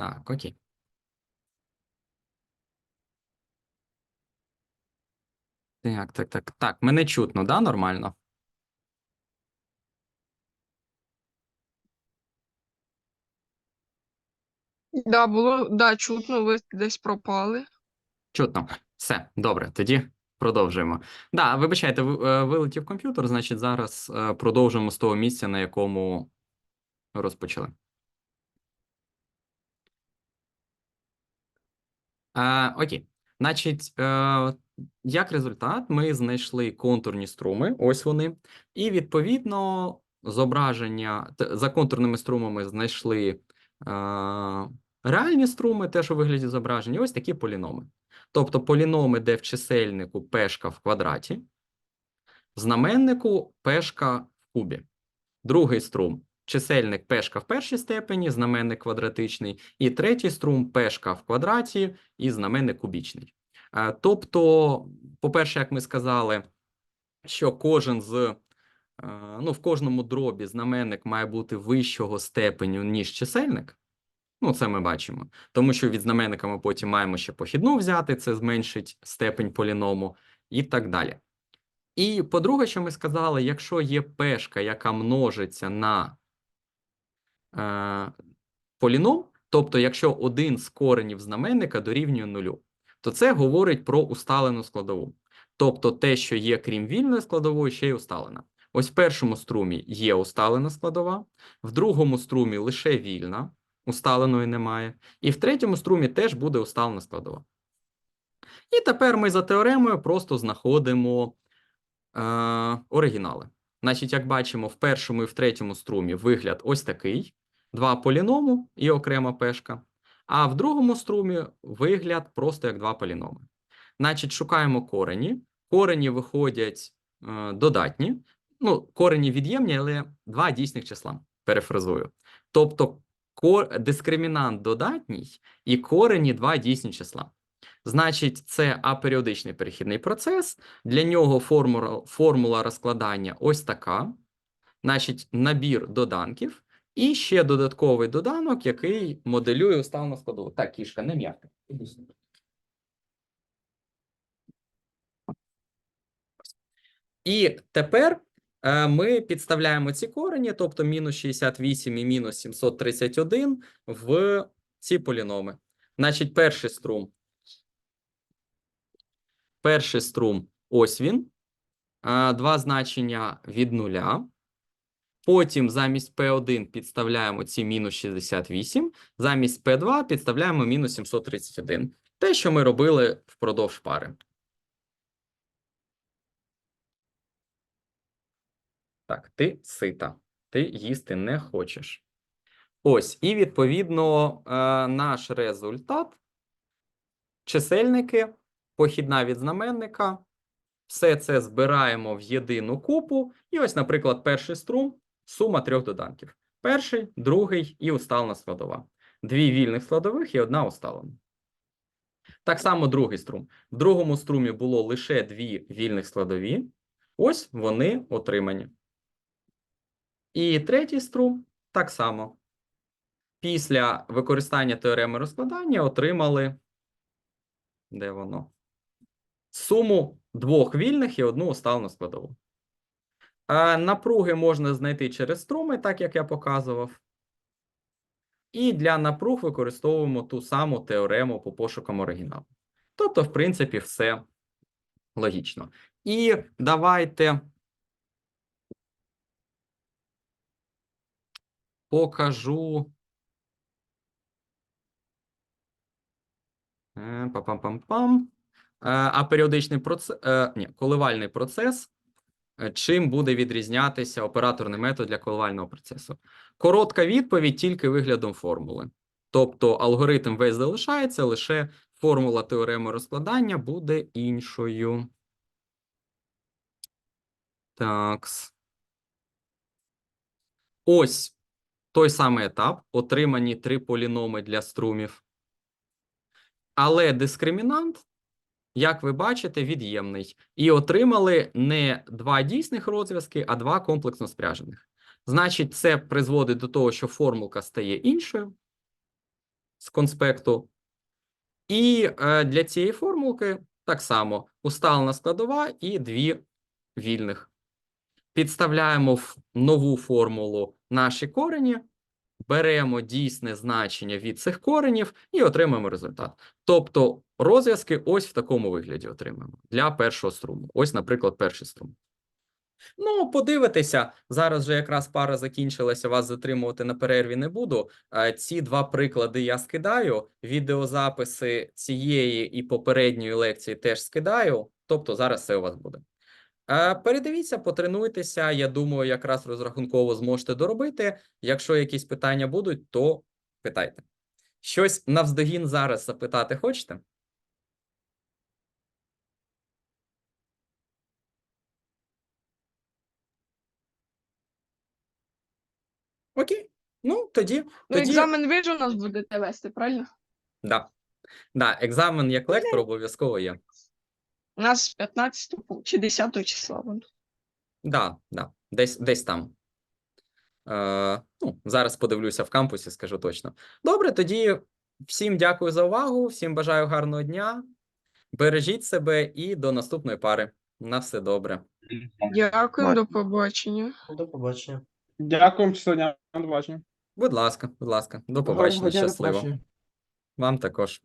Так, окей. Так, так, так. Так, мене чутно, да, нормально? Да, було, да, чутно, ви десь пропали. Чутно. Все, добре, тоді продовжуємо. Да, вибачайте, ви- е, вилетів комп'ютер, значить, зараз е, продовжимо з того місця, на якому розпочали. Е, окей. Значить, е, як результат, ми знайшли контурні струми, ось вони, і відповідно зображення за контурними струмами знайшли е, реальні струми, теж у вигляді зображення, ось такі поліноми. Тобто поліноми, де в чисельнику пешка в квадраті, в знаменнику пешка в кубі. Другий струм чисельник пешка в першій степені, знаменник квадратичний, і третій струм пешка в квадраті і знаменник кубічний. Е, Тобто, по-перше, як ми сказали, що кожен з е, ну, в кожному дробі знаменник має бути вищого степеню, ніж чисельник. Ну, це ми бачимо. Тому що від знаменника ми потім маємо ще похідну взяти, це зменшить степень поліному і так далі. І по-друге, що ми сказали, якщо є пешка, яка множиться на поліном, тобто якщо один з коренів знаменника дорівнює нулю, то це говорить про усталену складову. Тобто те, що є крім вільної складової, ще й усталена. Ось в першому струмі є усталена складова, в другому струмі лише вільна, усталеної немає, і в третьому струмі теж буде усталена складова. І тепер ми за теоремою просто знаходимо е, оригінали. Значить, як бачимо, в першому і в третьому струмі вигляд ось такий: два поліному і окрема пешка. А в другому струмі вигляд просто як два поліноми. Значить, шукаємо корені. Корені виходять е, додатні. Ну, корені від'ємні, але два дійсних числа. Перефразую. Тобто кор... дискримінант додатній і корені два дійсні числа. Значить, це аперіодичний перехідний процес. Для нього формула, формула розкладання ось така. Значить, набір доданків і ще додатковий доданок, який моделює уставну складову. Так, кішка, не м'яка. І тепер е, ми підставляємо ці корені, тобто мінус 68 і мінус 731 в ці поліноми. Значить, перший струм. Перший струм ось він. Е, Два значення від нуля. Потім замість P1 підставляємо ці мінус 68, замість P2 підставляємо мінус 731. Те, що ми робили впродовж пари. Так, ти сита, ти їсти не хочеш. Ось, і відповідно е, наш результат. Чисельники, похідна від знаменника. Все це збираємо в єдину купу. І ось, наприклад, перший струм сума трьох доданків. Перший, другий і усталена складова. Дві вільних складових і одна усталена. Так само другий струм. В другому струмі було лише дві вільних складові. Ось вони отримані. І третій струм так само. Після використання теореми розкладання отримали. Де воно? Суму двох вільних і одну усталену складову. Е, Напруги можна знайти через струми, так як я показував. І для напруг використовуємо ту саму теорему по пошукам оригіналу. Тобто, в принципі, все логічно. І давайте покажу. Е, Пам-пам-пам-пам. Е, А періодичний процес, ні, коливальний процес. Е, Чим буде відрізнятися операторний метод для коливального процесу? Коротка відповідь тільки виглядом формули. Тобто алгоритм весь залишається, лише формула теореми розкладання буде іншою. Так. Ось той самий етап. Отримані три поліноми для струмів. Але дискримінант, як ви бачите, від'ємний. І отримали не два дійсних розв'язки, а два комплексно спряжених. Значить, це призводить до того, що формулка стає іншою. з конспекту. І е, для цієї формулки так само усталена складова і дві вільних. Підставляємо в нову формулу наші корені, беремо дійсне значення від цих коренів і отримаємо результат. Тобто розв'язки ось в такому вигляді отримаємо для першого струму. Ось, наприклад, перший струм. Ну, подивитися, зараз же якраз пара закінчилася, вас затримувати на перерві не буду. Е, Ці два приклади я скидаю. Відеозаписи цієї і попередньої лекції теж скидаю. Тобто зараз це у вас буде. Е, Передивіться, потренуйтеся. Я думаю, якраз розрахунково зможете доробити. Якщо якісь питання будуть, то питайте. Щось навздогін зараз запитати хочете? Окей. Ну, тоді, Ну, тоді... екзамен ви ж у нас будете вести, правильно? Да. Да, екзамен як лектор обов'язково є. У нас 15 чи 10 числа. воно. Да, да, десь, десь там. Е, ну, зараз подивлюся в кампусі, скажу точно. Добре, тоді всім дякую за увагу, всім бажаю гарного дня. Бережіть себе і до наступної пари. На все добре. Дякую, до побачення. До побачення. Дякуємо, щасливого дня, до побачення. Будь ласка, будь ласка, до побачення. Щасливо. Вам також.